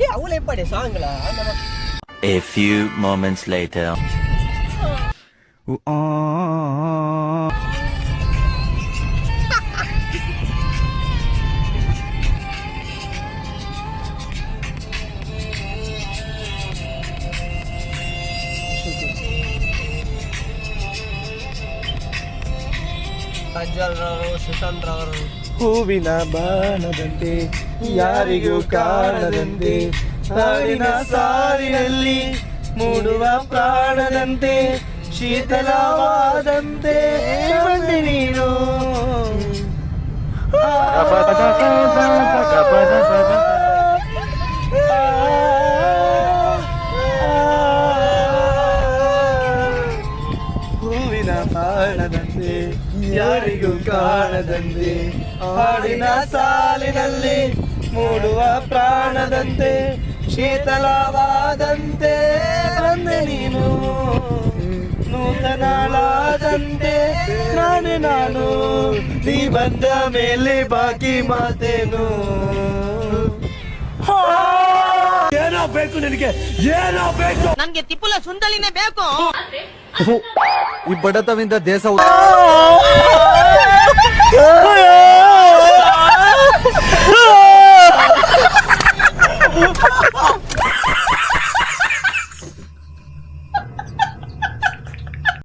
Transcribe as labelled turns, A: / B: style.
A: ஏ அவளே பாடி சாங்களா
B: A few moments later.
A: Ghazal Rao Sushant Rao
C: ಹೂವಿನ ಬಾಣದಂತೆ ಯಾರಿಗೂ ಕಾಣದಂತೆ ಹಾಡಿನ ಸಾಲಿನಲ್ಲಿ ಮೂಡುವ ಪ್ರಾಣದಂತೆ ಶೀತಲವಾದಂತೆ ಹೂವಿನ ಬಾಣದಂತೆ ಯಾರಿಗೂ ಕಾಣದಂತೆ ಹಾಡಿನ ಸಾಲಿನಲ್ಲಿ ಮೂಡುವ ಪ್ರಾಣದಂತೆ ಶೀತಲವಾದಂತೆ ಬಂದೆ ನೀನು. ನೂತನಾಳಾದಂತೆ ನಾನೇ ನಾನು ನೀ ಬಂದ ಮೇಲೆ ಬಾಕಿ ಮಾತೇನು. ಏನೋ ಬೇಕು ನಿನಗೆ ಏನೋ ಬೇಕು.
D: ನನಗೆ ತಿಪ್ಪುಲ ಸುಂದಲಿನೇ ಬೇಕು.
E: ಈ ಬಡತವಿಂದ ದೇಶ
C: ಆ